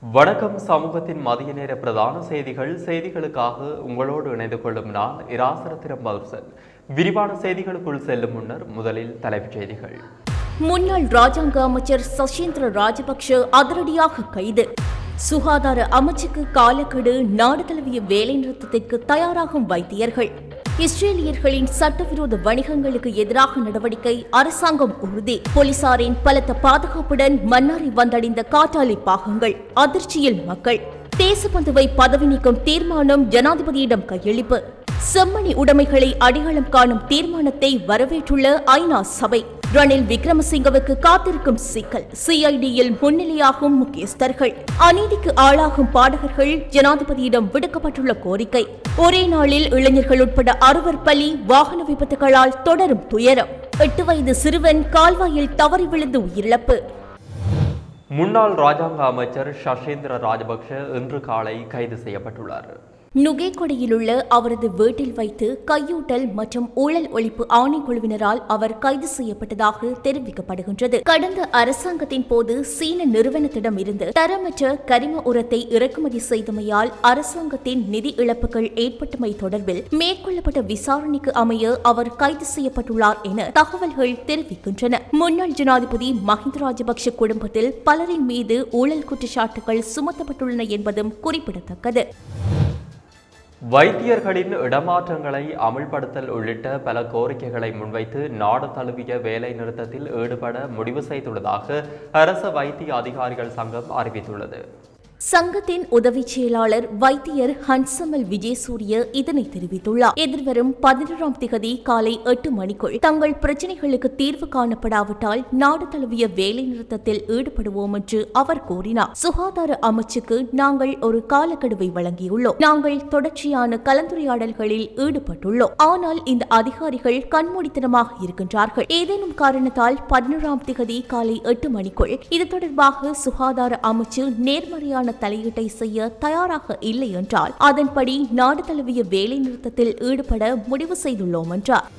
வணக்கம். சமூகத்தின் மதிய நேர பிரதான செய்திகள். செய்திகளுக்காக உங்களோடு இணைந்து கொள்ளும் நான் இராசரத்திரம் மதுசன். விரிவான செய்திகளுக்குள் செல்லும் முன்னர் முதலில் தலைப்புச் செய்திகள். முன்னாள் ராஜாங்க அமைச்சர் சசீந்திர ராஜபக்ஷ அதிரடியாக கைது. சுகாதார அமைச்சுக்கு காலக்கெடு நாடு தழுவிய வேலைநிறுத்தத்திற்கு தயாராகும் வைத்தியர்கள். இஸ்ரேலியர்களின் சட்டவிரோத வணிகங்களுக்கு எதிராக நடவடிக்கை அரசாங்கம் உறுதி. போலீசாரின் பலத்த பாதுகாப்புடன் மன்னாரை வந்தடைந்த காட்டாளி பாகங்கள். அதிர்ச்சியில் மக்கள். தேசபந்துவை பதவி நீக்கும் தீர்மானம் ஜனாதிபதியிடம் கையளிப்பு. செம்மணி உடைமைகளை அடையாளம் காணும் தீர்மானத்தை வரவேற்றுள்ள ஐநா சபை. ரணில் விக்ரமசிங்கவுக்கு காத்திருக்கும் சிக்கல். சிஐடியில் முன்னிலையாகும் முக்கியஸ்தர்கள். அநீதிக்கு ஆளாகும் பாடகர்கள் ஜனாதிபதியிடம் விடுக்கப்பட்டுள்ள கோரிக்கை. ஒரே நாளில் இளைஞர்கள் உட்பட அறுவர் பலி வாகன விபத்துகளால் தொடரும் துயரம். எட்டு வயது சிறுவன் கால்வாயில் தவறி விழுந்து உயிரிழப்பு. முன்னாள் ராஜாங்க அமைச்சர் சஷேந்திர ராஜபக்ஷ இன்று காலை கைது செய்யப்பட்டுள்ளார். நுகேகொடையிலுள்ள அவரது வீட்டில் வைத்து கையூட்டல் மற்றும் ஊழல் ஒழிப்பு ஆணைக்குழுவினரால் அவர் கைது செய்யப்பட்டதாக தெரிவிக்கப்படுகின்றது. கடந்த அரசாங்கத்தின் போது சீன நிறுவனத்திடம் இருந்து தரமற்ற கரிம உரத்தை இறக்குமதி செய்தமையால் அரசாங்கத்தின் நிதி இழப்புகள் ஏற்பட்டமை தொடர்பில் மேற்கொள்ளப்பட்ட விசாரணைக்கு அமைய அவர் கைது செய்யப்பட்டுள்ளார் என தகவல்கள் தெரிவிக்கின்றன. முன்னாள் ஜனாதிபதி மஹிந்த ராஜபக்ஷ குடும்பத்தில் பலரின் மீது ஊழல் குற்றச்சாட்டுகள் சுமத்தப்பட்டுள்ளன என்பதும் குறிப்பிடத்தக்கது. வைத்தியர்களின் இடமாற்றங்களை அமல்படுத்தல் உள்ளிட்ட பல கோரிக்கைகளை முன்வைத்து நாடு தழுவிய வேலை நிறுத்தத்தில் ஈடுபட முடிவு செய்துள்ளதாக அரச வைத்திய அதிகாரிகள் சங்கம் அறிவித்துள்ளது. சங்கத்தின் உதவி செயலாளர் வைத்தியர் ஹன்சமல் விஜயசூரிய இதனை தெரிவித்துள்ளார். எதிர்வரும் பதினேழாம் திகதி காலை எட்டு மணிக்குள் தங்கள் பிரச்சினைகளுக்கு தீர்வு காணப்படாவிட்டால் நாடு தழுவிய வேலை நிறுத்தத்தில் ஈடுபடுவோம் என்று அவர் கூறினார். சுகாதார அமைச்சுக்கு நாங்கள் ஒரு காலக்கெடுவை வழங்கியுள்ளோம். நாங்கள் தொடர்ச்சியான கலந்துரையாடல்களில் ஈடுபட்டுள்ளோம். ஆனால் இந்த அதிகாரிகள் கண்மூடித்தனமாக இருக்கின்றார்கள். ஏதேனும் காரணத்தால் பதினேழாம் திகதி காலை எட்டு மணிக்குள் இது தொடர்பாக சுகாதார அமைச்சு நேர்மறையான தலையீட்டை செய்ய தயாராக இல்லை என்றால் அதன்படி நாடு தழுவிய வேலை நிறுத்தத்தில் ஈடுபட முடிவு செய்துள்ளோம் என்றார்.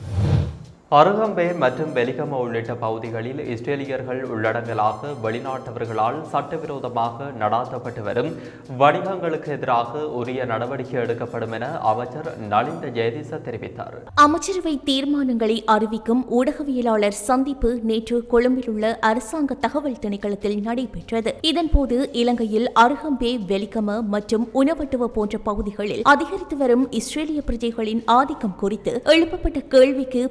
அருகம்பே மற்றும் வெலிகம உள்ளிட்ட பகுதிகளில் இஸ்ரேலியர்கள் உள்ளடங்கலாக வெளிநாட்டவர்களால் சட்டவிரோதமாக நடாத்தப்பட்டு வரும் வணிகங்களுக்கு எதிராக உரிய நடவடிக்கை எடுக்கப்படும் என அமைச்சர் நலிந்த ஜெயதிச தெரிவித்தார். அமைச்சரவை தீர்மானங்களை அறிவிக்கும் ஊடகவியலாளர் சந்திப்பு நேற்று கொழும்பில் உள்ள அரசாங்க தகவல் திணைக்களத்தில் நடைபெற்றது. இதன்போது இலங்கையில் அருகம்பே வெலிகம மற்றும் உணவட்டுவ போன்ற பகுதிகளில் அதிகரித்து வரும் இஸ்ரேலிய பிரஜைகளின் ஆதிக்கம் குறித்து எழுப்பப்பட்ட கேள்விக்கு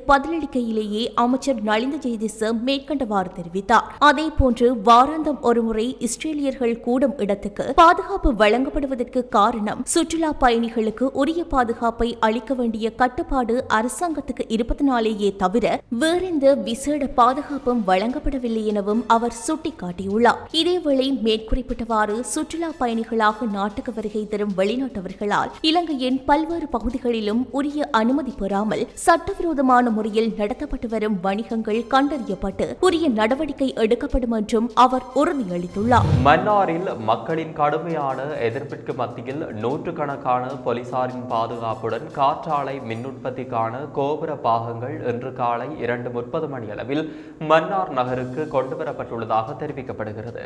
பத்திரிகையிலேயே அமைச்சர் நலிந்த ஜெயதிச மேற்கண்டவாறு தெரிவித்தார். அதேபோன்று வாராந்தம் ஒருமுறை இஸ்ரேலியர்கள் கூடும் இடத்துக்கு பாதுகாப்பு வழங்கப்படுவதற்கு காரணம் சுற்றுலா பயணிகளுக்கு உரிய பாதுகாப்பை அளிக்க வேண்டிய கட்டுப்பாடு அரசாங்கத்துக்கு இருப்பதனாலேயே தவிர வேறெந்த விசேட பாதுகாப்பும் வழங்கப்படவில்லை எனவும் அவர் சுட்டிக்காட்டியுள்ளார். இதேவேளை மேற்குறிப்பிட்டவாறு சுற்றுலா பயணிகளாக நாட்டுக்கு வருகை தரும் வெளிநாட்டவர்களால் இலங்கையின் பல்வேறு பகுதிகளிலும் உரிய அனுமதி பெறாமல் சட்டவிரோதமான முறையில் நடத்தப்பட்டு வரும் வணிகங்கள் கண்டறியப்பட்டு உரிய நடவடிக்கை எடுக்கப்படும் என்றும் அவர் உறுதியளித்துள்ளார். மன்னாரில் மக்களின் கடுமையான எதிர்ப்பிற்கு மத்தியில் நூற்றுக்கணக்கான போலீசாரின் பாதுகாப்புடன் காற்றாலை மின்னுற்பத்திக்கான கோபுர பாகங்கள் இன்று காலை இரண்டு முப்பது மணியளவில் மன்னார் நகருக்கு கொண்டுவரப்பட்டுள்ளதாக தெரிவிக்கப்படுகிறது.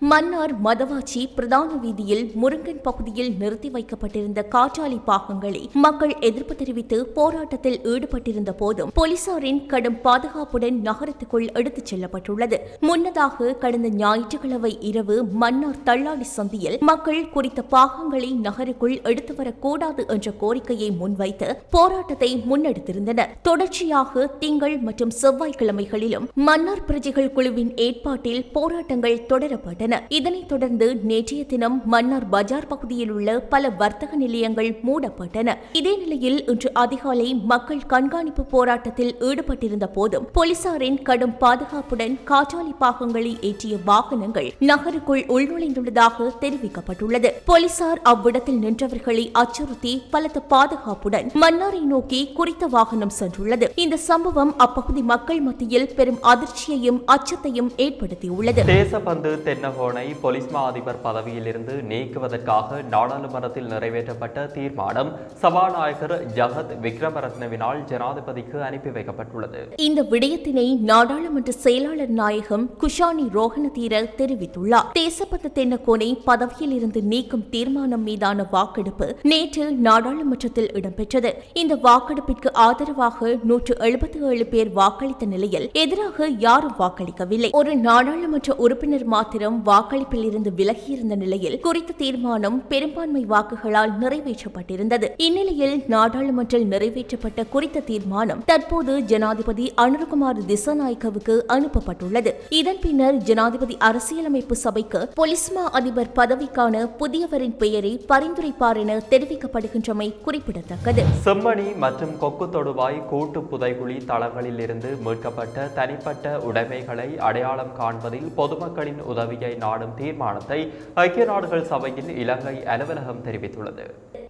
மன்னார் மதவாச்சி பிரதான வீதியில் முருங்கன் பகுதியில் நிறுத்தி வைக்கப்பட்டிருந்த காற்றாலை பாகங்களை மக்கள் எதிர்ப்பு தெரிவித்து போராட்டத்தில் ஈடுபட்டிருந்த போதும் போலீசாரின் கடும் பாதுகாப்புடன் நகரத்துக்குள் எடுத்துச் செல்லப்பட்டுள்ளது. முன்னதாக கடந்த ஞாயிற்றுக்கிழமை இரவு மன்னார் தள்ளாடி சந்தியில் மக்கள் குறித்த பாகங்களை நகருக்குள் எடுத்து வரக்கூடாது என்ற கோரிக்கையை முன்வைத்து போராட்டத்தை முன்னெடுத்திருந்தனர். தொடர்ச்சியாக திங்கள் மற்றும் செவ்வாய்க்கிழமைகளிலும் மன்னார் பிரஜைகள் குழுவின் ஏற்பாட்டில் போராட்டங்கள் தொடரப்பட்டன. இதனைத் தொடர்ந்து நேற்றைய தினம் மன்னார் பஜார் பகுதியில் உள்ள பல வர்த்தக நிலையங்கள் மூடப்பட்டன. இதே நிலையில் இன்று அதிகாலை மக்கள் கண்காணிப்பு போராட்டத்தில் ஈடுபட்டிருந்த போதும் போலீசாரின் கடும் பாதுகாப்புடன் காற்றாலை பாகங்களை ஏற்றிய வாகனங்கள் நகருக்குள் உள்நுழைந்துள்ளதாக தெரிவிக்கப்பட்டுள்ளது. போலீசார் அவ்விடத்தில் நின்றவர்களை அச்சுறுத்தி பலத்த பாதுகாப்புடன் மன்னாரை நோக்கி குறித்த வாகனம் சென்றுள்ளது. இந்த சம்பவம் அப்பகுதி மக்கள் மத்தியில் பெரும் அதிர்ச்சியையும் அச்சத்தையும் ஏற்படுத்தியுள்ளது. தேசபந்து தென்னக தென்னகோனை போலீஸ் மா அதிபர் பதவியிலிருந்து நீக்குவதற்காக நாடாளுமன்றத்தில் நிறைவேற்றப்பட்ட தீர்மானம் சபாநாயகர் ஜகத் விக்ரமரத்னவினால் ஜனாதிபதிக்கு அனுப்பி வைக்கப்பட்டுள்ளது. இந்த விடயத்தினை நாடாளுமன்ற செயலாளர் நாயகம் குஷானி ரோஹணதீர தெரிவித்துள்ளார். தேசபத்த தென்னகோனை பதவியில் இருந்து நீக்கும் தீர்மானம் மீதான வாக்கெடுப்பு நேற்று நாடாளுமன்றத்தில் இடம்பெற்றது. இந்த வாக்கெடுப்பிற்கு ஆதரவாக நூற்று எழுபத்தி ஏழு பேர் வாக்களித்த நிலையில் எதிராக யாரும் வாக்களிக்கவில்லை. ஒரு நாடாளுமன்ற உறுப்பினர் மாத்திரம் வாக்களிப்பில் இருந்து விலகியிருந்த நிலையில் குறித்த தீர்மானம் பெரும்பான்மை வாக்குகளால் நிறைவேற்றப்பட்டிருந்தது. இந்நிலையில் நாடாளுமன்றில் நிறைவேற்றப்பட்ட குறித்த தீர்மானம் தற்போது ஜனாதிபதி அனுர்குமார் திசாநாயக்கவுக்கு அனுப்பப்பட்டுள்ளது. இதன் பின்னர் ஜனாதிபதி அரசியலமைப்பு சபைக்கு பொலிஸ்மா அதிபர் பதவிக்கான புதியவரின் பெயரை பரிந்துரைப்பார் என தெரிவிக்கப்படுகின்றமை குறிப்பிடத்தக்கது. செம்மணி மற்றும் கொக்கு தொடுவாய் கூட்டு புதைகுழி தளங்களில் இருந்து மீட்கப்பட்ட தனிப்பட்ட உடைமைகளை அடையாளம் காண்பதில் பொதுமக்களின் உதவியை நாடும் தீர்மானத்தை ஐக்கிய நாடுகள் சபையின் இலங்கை அலுவலகம் தெரிவித்துள்ளது.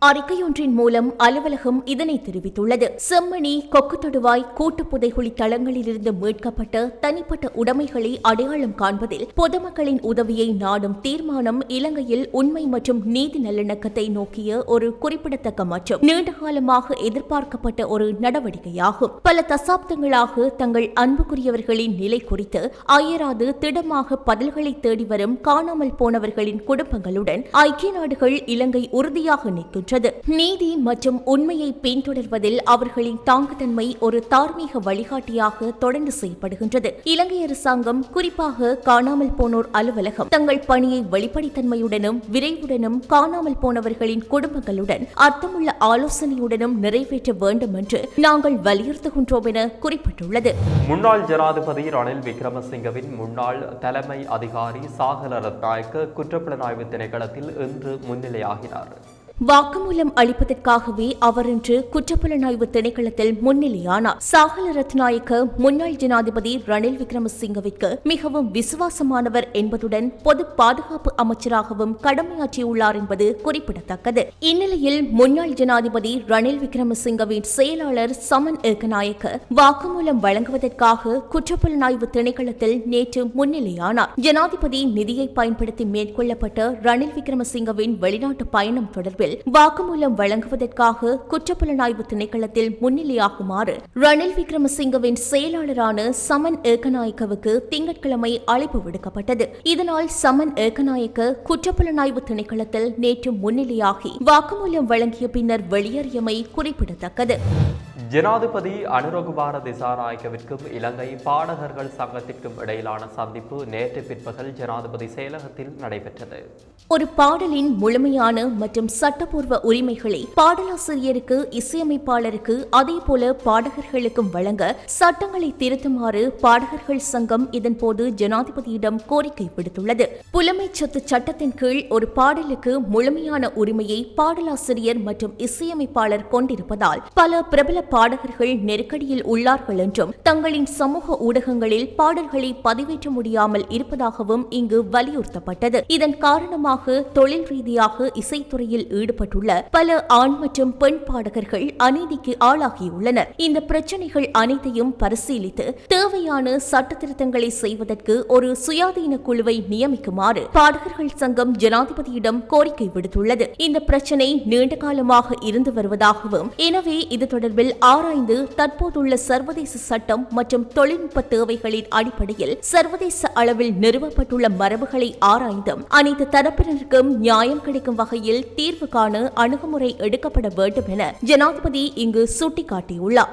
அறிக்கையொன்றின் மூலம் அலுவலகம் இதனை தெரிவித்துள்ளது. செம்மணி கொக்கு தொடுவாய் கூட்டு புதைகுழி தளங்களிலிருந்து மீட்கப்பட்ட தனிப்பட்ட உடைமைகளை அடையாளம் காண்பதில் பொதுமக்களின் உதவியை நாடும் தீர்மானம் இலங்கையில் உண்மை மற்றும் நீதி நல்லிணக்கத்தை நோக்கிய ஒரு குறிப்பிடத்தக்க மற்றும் நீண்டகாலமாக எதிர்பார்க்கப்பட்ட ஒரு நடவடிக்கையாகும். பல தசாப்தங்களாக தங்கள் அன்புக்குரியவர்களின் நிலை குறித்து அயராது திடமாக பதில்களை தேடி வரும் காணாமல் போனவர்களின் குடும்பங்களுடன் ஐக்கிய நாடுகள் இலங்கை உறுதியாக நிற்கின்றது. நீதி மற்றும் உண்மையை பின்தொடர்வதில் அவர்களின் தாங்குதன்மை ஒரு தார்மீக வழிகாட்டியாக தொடர்ந்து செயல்படுகின்றது. இலங்கை அரசாங்கம் குறிப்பாக காணாமல் போனோர் அலுவலகம் தங்கள் பணியை வெளிப்படைத்தன்மையுடனும் விரைவுடனும் காணாமல் போனவர்களின் குடும்பங்களுடன் அர்த்தமுள்ள ஆலோசனையுடனும் நிறைவேற்ற வேண்டும் என்று நாங்கள் வலியுறுத்துகின்றோம் என குறிப்பிட்டுள்ளது. முன்னாள் ஜனாதிபதி ரணில் விக்ரமசிங்கவின் முன்னாள் தலைமை அதிகாரி சாகல ரத்நாயக்க குற்றப்புலனாய்வு திணைக்களத்தில் இன்று முன்னிலையாகினார். வாக்குமூலம் அளிப்பதற்காகவே அவர் இன்று குற்றப்புலனாய்வு திணைக்களத்தில் முன்னிலையானார். சாகல ரத்நாயக்க முன்னாள் ஜனாதிபதி ரணில் விக்ரமசிங்கவிற்கு மிகவும் விசுவாசமானவர் என்பதுடன் பொது பாதுகாப்பு அமைச்சராகவும் கடமையாற்றியுள்ளார் என்பது குறிப்பிடத்தக்கது. இந்நிலையில் முன்னாள் ஜனாதிபதி ரணில் விக்ரமசிங்கவின் செயலாளர் சமன் ஏகநாயக்க வாக்குமூலம் வழங்குவதற்காக குற்றப்புலனாய்வு திணைக்களத்தில் நேற்று முன்னிலையானார். ஜனாதிபதி நிதியை பயன்படுத்தி மேற்கொள்ளப்பட்ட ரணில் விக்ரமசிங்கவின் வெளிநாட்டு பயணம் தொடர்பில் வாக்குமூலம் வழங்குவதற்காக குற்றப்புலனாய்வு திணைக்களத்தில் முன்னிலையாகுமாறு ரணில் விக்ரமசிங்கவின் செயலாளரான சமன் ஏகநாயக்கவுக்கு திங்கட்கிழமை அழைப்பு விடுக்கப்பட்டது. இதனால் சமன் ஏகநாயக்க குற்றப்புலனாய்வு திணைக்களத்தில் நேற்று முன்னிலையாகி வாக்குமூலம் வழங்கிய பின்னர் வெளியேறியமை குறிப்பிடத்தக்கது. ஜனாதிபதி அனுரகுமார திசாநாயக்கவிற்கும் இலங்கை பாடகர்கள் சங்கத்திற்கும் இடையிலான சந்திப்பு நேற்று பிற்பகல் ஜனாதிபதி செயலகத்தில் நடைபெற்றது. ஒரு பாடலின் முழுமையான மற்றும் சட்டப்பூர்வ உரிமைகளை பாடலாசிரியருக்கு இசையமைப்பாளருக்கு அதேபோல பாடகர்களுக்கும் வழங்க சட்டங்களை திருத்துமாறு பாடகர்கள் சங்கம் இதன்போது ஜனாதிபதியிடம் கோரிக்கை விடுத்துள்ளது. புலமை சொத்து சட்டத்தின் கீழ் ஒரு பாடலுக்கு முழுமையான உரிமையை பாடலாசிரியர் மற்றும் இசையமைப்பாளர் கொண்டிருப்பதால் பல பிரபல பாடகர்கள் நெருக்கடியில் உள்ளார்கள் என்றும் தங்களின் சமூக ஊடகங்களில் பாடல்களை பதிவேற்ற முடியாமல் இருப்பதாகவும் இங்கு வலியுறுத்தப்பட்டது. இதன் காரணமாக தொழில் ரீதியாக இசைத்துறையில் ஈடுபட்டுள்ள பல ஆண் மற்றும் பெண் பாடகர்கள் அநீதிக்கு ஆளாகியுள்ளனர். இந்த பிரச்சனைகள் அனைத்தையும் பரிசீலித்து தேவையான சட்ட திருத்தங்களை செய்வதற்கு ஒரு சுயாதீன குழுவை நியமிக்குமாறு பாடகர்கள் சங்கம் ஜனாதிபதியிடம் கோரிக்கை விடுத்துள்ளது. இந்த பிரச்சனை நீண்ட காலமாக இருந்து வருவதாகவும் எனவே இது தொடர்பில் ஆராய்ந்து தற்போதுள்ள சர்வதேச சட்டம் மற்றும் தொழில்நுட்ப தேவைகளின் அடிப்படையில் சர்வதேச அளவில் நிறுவப்பட்டுள்ள மரபுகளை ஆராய்ந்தும் அனைத்து தரப்பினருக்கும் நியாயம் கிடைக்கும் வகையில் தீர்வு காண அணுகுமுறை எடுக்கப்பட வேண்டும் என ஜனாதிபதி இங்கு சுட்டிக்காட்டியுள்ளார்.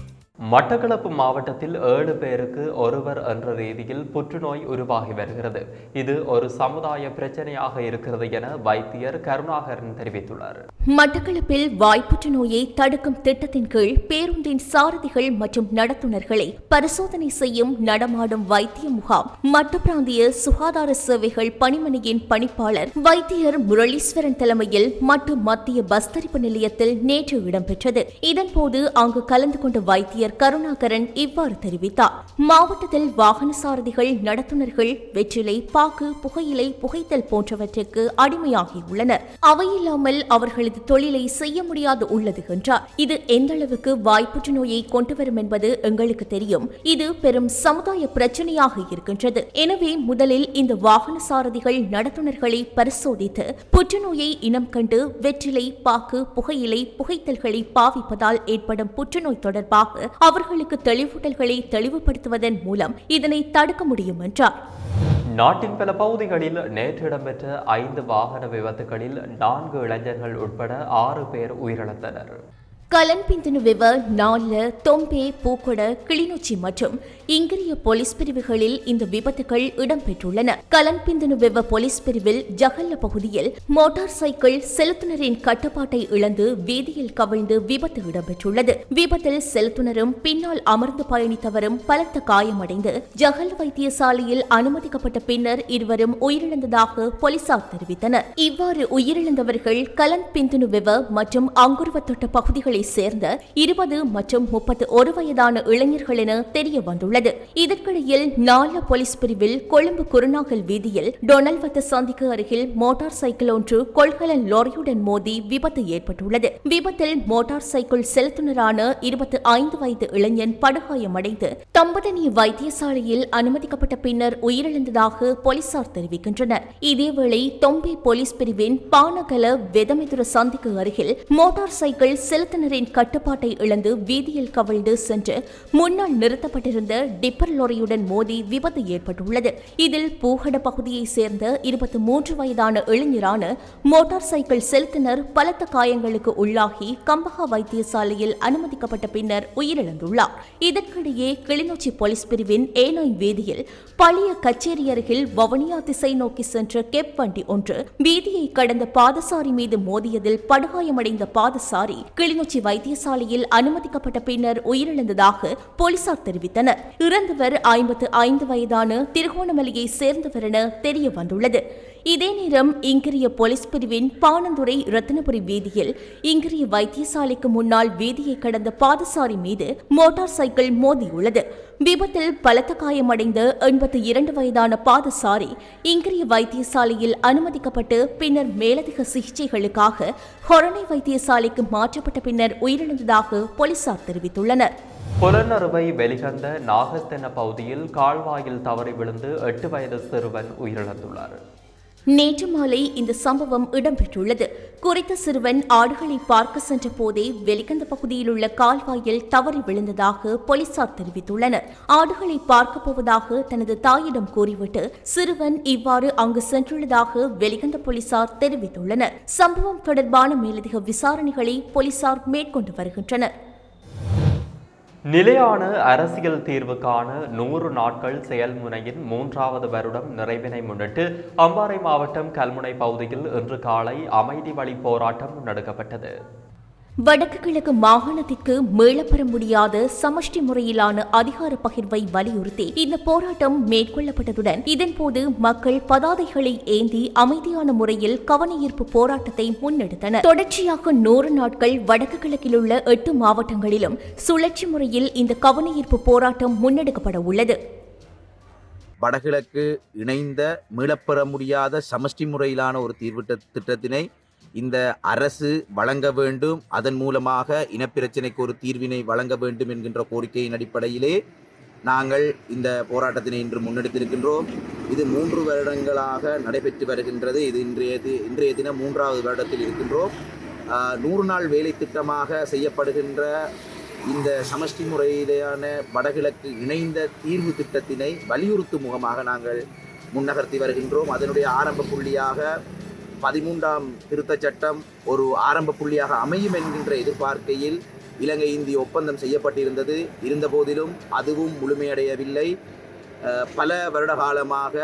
மட்டக்களப்பு மாவட்டத்தில் ஏழு பேருக்கு ஒருவர் என்ற ரீதியில் புற்றுநோய் உருவாகி வருகிறது. இது ஒரு சமுதாய பிரச்சனையாக இருக்கிறது என வைத்தியர் கருணாகரன் தெரிவித்துள்ளார். மட்டக்களப்பில் வாய்ப்புற்று நோயை தடுக்கும் திட்டத்தின் கீழ் பேருந்தின் சாரதிகள் மற்றும் நடத்துனர்களை பரிசோதனை செய்யும் நடமாடும் வைத்திய முகாம் மட்டு பிராந்திய சுகாதார சேவைகள் பணிமனையின் பணிப்பாளர் வைத்தியர் முரளீஸ்வரன் தலைமையில் மட்டு மத்திய பஸ் தரிப்பு நிலையத்தில் நேற்று இடம்பெற்றது. இதன்போது அங்கு கலந்து கொண்ட வைத்தியர் கருணாகரன் இவ்வாறு தெரிவித்தார். மாவட்டத்தில் வாகன சாரதிகள் நடத்துனர்கள் வெற்றிலை பாக்கு புகையிலை புகைத்தல் போன்றவற்றுக்கு அடிமையாகியுள்ளனர் அவையில்லாமல் அவர்களது தொழிலை செய்ய முடியாது உள்ளது என்றார். இது எந்த அளவுக்கு வாய்ப்புற்று நோயை கொண்டு வரும் என்பது எங்களுக்கு தெரியும். இது பெரும் சமுதாய பிரச்சனையாக இருக்கின்றது. எனவே முதலில் இந்த வாகன சாரதிகள் நடத்துனர்களை பரிசோதித்து புற்றுநோயை இனம் கண்டு வெற்றிலை பாக்கு புகையிலை புகைத்தல்களை பாவிப்பதால் ஏற்படும் புற்றுநோய் தொடர்பாக அவர்களுக்கு தெளிவூட்டல்களை தெளிவுபடுத்துவதன் மூலம் இதனை தடுக்க முடியும் என்றார். நாட்டின் பல பகுதிகளில் நேற்று இடம்பெற்ற ஐந்து வாகன விபத்துகளில் நான்கு இளைஞர்கள் உட்பட ஆறு பேர் உயிரிழந்தனர். கலன் பிந்துனுவெவ நால தொம்பே பூக்கொட கிளிநொச்சி மற்றும் இங்கிரிய போலீஸ் பிரிவுகளில் இந்த விபத்துகள் இடம்பெற்றுள்ளன. கலன்பிந்துனு வெவ்வ போலீஸ் பிரிவில் ஜகல்ல பகுதியில் மோட்டார் சைக்கிள் செலுத்துனரின் கட்டுப்பாட்டை இழந்து வீதியில் கவிழ்ந்து விபத்து இடம்பெற்றுள்ளது. விபத்தில் செலுத்துனரும் பின்னால் அமர்ந்து பயணித்தவரும் பலத்த காயமடைந்து ஜகல் வைத்தியசாலையில் அனுமதிக்கப்பட்ட பின்னர் இருவரும் உயிரிழந்ததாக போலீசார் தெரிவித்தனர். இவ்வாறு உயிரிழந்தவர்கள் கலன் பிந்துனுவெவ மற்றும் அங்குருவத்தொட்ட பகுதிகளைச் சேர்ந்த இருபது மற்றும் முப்பத்து ஒரு வயதான இளைஞர்கள் என தெரிய வந்துள்ளது இதற்கிடையில் நால போலீஸ் பிரிவில் கொழும்பு குருநாகல் வீதியில் டொனால்வத்த சந்திக்கு அருகில் மோட்டார் சைக்கிள் ஒன்று கொள்கலன் லாரியுடன் மோதி விபத்து ஏற்பட்டுள்ளது. விபத்தில் மோட்டார் சைக்கிள் செலுத்துனரான இருபத்தி ஐந்து வயது இளைஞன் படுகாயமடைந்து தம்பதனி வைத்தியசாலையில் அனுமதிக்கப்பட்ட பின்னர் உயிரிழந்ததாக போலீசார் தெரிவிக்கின்றனர். இதேவேளை தொம்பை போலீஸ் பிரிவின் பானகல வெதமிதுர சந்திக்கு அருகில் மோட்டார் சைக்கிள் செலுத்தினரின் கட்டுப்பாட்டை இழந்து வீதியில் கவிழ்ந்து சென்று முன்னால் நிறுத்தப்பட்டிருந்த டிப்பர் லொரியுடன் மோதி விபத்து ஏற்பட்டுள்ளது. இதில் பூகட பகுதியைச் சேர்ந்த இருபத்தி மூன்று வயதான இளைஞரான மோட்டார் சைக்கிள் செலுத்தினர். பலத்த காயங்களுக்கு உள்ளாகி கம்பஹா வைத்தியசாலையில் அனுமதிக்கப்பட்ட பின்னர் உயிரிழந்துள்ளார். இதற்கிடையே கிளிநொச்சி போலீஸ் பிரிவின் ஏனாய் வீதியில் பழைய கச்சேரி அருகில் வவுனியா திசை நோக்கி சென்ற கெப் வண்டி ஒன்று வீதியை கடந்த பாதசாரி மீது மோதியதில் படுகாயமடைந்த பாதசாரி கிளிநொச்சி வைத்தியசாலையில் அனுமதிக்கப்பட்ட பின்னர் உயிரிழந்ததாக போலீசார் தெரிவித்தனர். இறந்தவர் ஐம்பத்து ஐந்து வயதான திருகோணமலையை சேர்ந்தவர் என தெரிய வந்துள்ளது. இதே நேரம் இங்கிரிய போலீஸ் பிரிவின் பானந்துறை ரத்தினபுரி வீதியில் இங்கிரிய வைத்தியசாலைக்கு முன்னால் வீதியை கடந்த பாதசாரி மீது மோட்டார் சைக்கிள் மோதியுள்ளது. விபத்தில் பலத்த காயமடைந்த எண்பத்தி இரண்டு வயதான பாதசாரி இங்கிரிய வைத்தியசாலையில் அனுமதிக்கப்பட்டு பின்னர் மேலதிக சிகிச்சைகளுக்காக ஹொரணை வைத்தியசாலைக்கு மாற்றப்பட்ட பின்னர் உயிரிழந்ததாக போலீசார் தெரிவித்துள்ளனர். புலனறுவை வெளிகந்த நாகத்தென பகுதியில் கால்வாயில் தவறி விழுந்து எட்டு வயது சிறுவன் உயிரிழந்துள்ளார். நேற்று மாலை இந்த சம்பவம் இடம்பெற்றுள்ளது. குறித்த சிறுவன் ஆடுகளை பார்க்க சென்ற போதே வெளிக்கந்த பகுதியில் உள்ள கால்வாயில் தவறி விழுந்ததாக போலீசார் தெரிவித்துள்ளனர். ஆடுகளை பார்க்க போவதாக தனது தாயிடம் கூறிவிட்டு சிறுவன் இவ்வாறு அங்கு சென்றுள்ளதாக வெளிக்கந்த போலீசார் தெரிவித்துள்ளனர். சம்பவம் தொடர்பான மேலதிக விசாரணைகளை போலீசார் மேற்கொண்டு வருகின்றனர். நிலையான அரசியல் தீர்வுக்கான நூறு நாட்கள் செயல்முறையின் மூன்றாவது வருடம் நிறைவினை முன்னிட்டு அம்பாறை மாவட்டம் கல்முனை பகுதியில் இன்று காலை அமைதி வழி போராட்டம் நடக்கப்பட்டது. வடக்கு கிழக்கு மாகாணத்திற்கு மீளப்பெற முடியாத சமஷ்டி முறையிலான அதிகார பகிர்வை வலியுறுத்தி இந்த போராட்டம் மேற்கொள்ளப்பட்டதுடன் இதன்போது மக்கள் பதாதைகளை ஏந்தி அமைதியான முறையில் கவனஈர்ப்பு போராட்டத்தை முன்னெடுத்தனர். தொடர்ச்சியாக நூறு நாட்கள் வடக்கு கிழக்கில் உள்ள எட்டு மாவட்டங்களிலும் சுழற்சி முறையில் இந்த கவனஈர்ப்பு போராட்டம் முன்னெடுக்கப்பட உள்ளது. வடகிழக்கு இணைந்த மீளப்பெற முடியாத சமஷ்டி முறையிலான ஒரு தீர்வு திட்டத்தினை இந்த அரசு வழங்க வேண்டும் அதன் மூலமாக இனப்பிரச்சினைக்கு ஒரு தீர்வினை வழங்க வேண்டும் என்கின்ற கோரிக்கையின் அடிப்படையிலே நாங்கள் இந்த போராட்டத்தினை இன்று முன்னெடுத்திருக்கின்றோம். இது மூன்று வருடங்களாக நடைபெற்று வருகின்றது. இது இன்றைய இன்றைய தினம் மூன்றாவது வருடத்தில் இருக்கின்றோம். நூறு நாள் வேலை திட்டமாக செய்யப்படுகின்ற இந்த சமஷ்டி முறையிலான வடகிழக்கு இணைந்த தீர்வு திட்டத்தினை வலியுறுத்தும் முகமாக நாங்கள் முன்னகர்த்தி வருகின்றோம். அதனுடைய ஆரம்ப புள்ளியாக பதிமூன்றாம் திருத்தச் சட்டம் ஒரு ஆரம்ப புள்ளியாக அமையும் என்கின்ற எதிர்பார்க்கையில் இலங்கை இந்திய ஒப்பந்தம் செய்யப்பட்டிருந்தது. இருந்தபோதிலும் அதுவும் முழுமையடையவில்லை. பல வருட காலமாக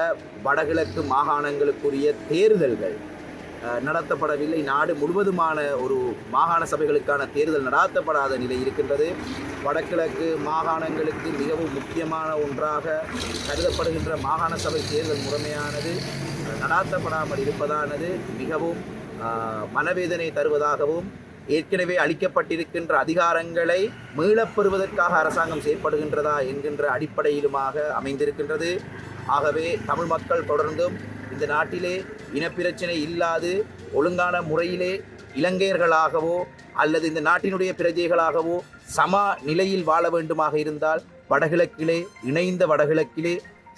வடகிழக்கு மாகாணங்களுக்குரிய தேர்தல்கள் நடத்தப்படவில்லை. நாடு முழுவதுமான ஒரு மாகாண சபைகளுக்கான தேர்தல் நடாத்தப்படாத நிலை இருக்கின்றது. வடகிழக்கு மாகாணங்களுக்கு மிகவும் முக்கியமான ஒன்றாக கருதப்படுகின்ற மாகாண சபை தேர்தல் முறைமையானது நடாத்தப்படாமல் இருப்பதானது மிகவும் மனவேதனை தருவதாகவும் ஏற்கனவே அளிக்கப்பட்டிருக்கின்ற அதிகாரங்களை மீளப்பெறுவதற்காக அரசாங்கம் செயற்படுகின்றதா என்கின்ற அடிப்படையிலுமாக அமைந்திருக்கின்றது. ஆகவே தமிழ் மக்கள் தொடர்ந்தும் இந்த நாட்டிலே இனப்பிரச்சனை இல்லாது ஒழுங்கான முறையிலே இலங்கையர்களாகவோ அல்லது இந்த நாட்டினுடைய பிரஜைகளாகவோ சம நிலையில் வாழ வேண்டுமாக இருந்தால் வடகிழக்கிலே இணைந்த வடகிழக்கிலே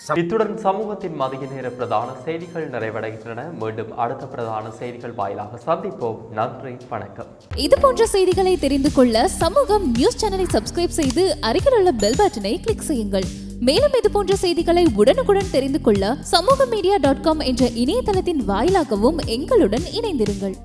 இத்துடன் சமூகத்தின் மதிய நேர பிரதான செய்திகள் நிறைவடைகின்றன. மீண்டும் அடுத்த பிரதான செய்திகள் வாயிலாக சந்திப்போம். நன்றி வணக்கம். இது போன்ற செய்திகளை தெரிந்து கொள்ள சமூகம் நியூஸ் சேனலை சப்ஸ்கிரைப் செய்து அருகில் உள்ள பெல் பட்டனை கிளிக் செய்யுங்கள். மேலும் இது போன்ற செய்திகளை உடனுக்குடன் தெரிந்து கொள்ள சமூக மீடியா டாட் காம் என்ற இணையதளத்தின் வாயிலாகவும் எங்களுடன் இணைந்திருங்கள்.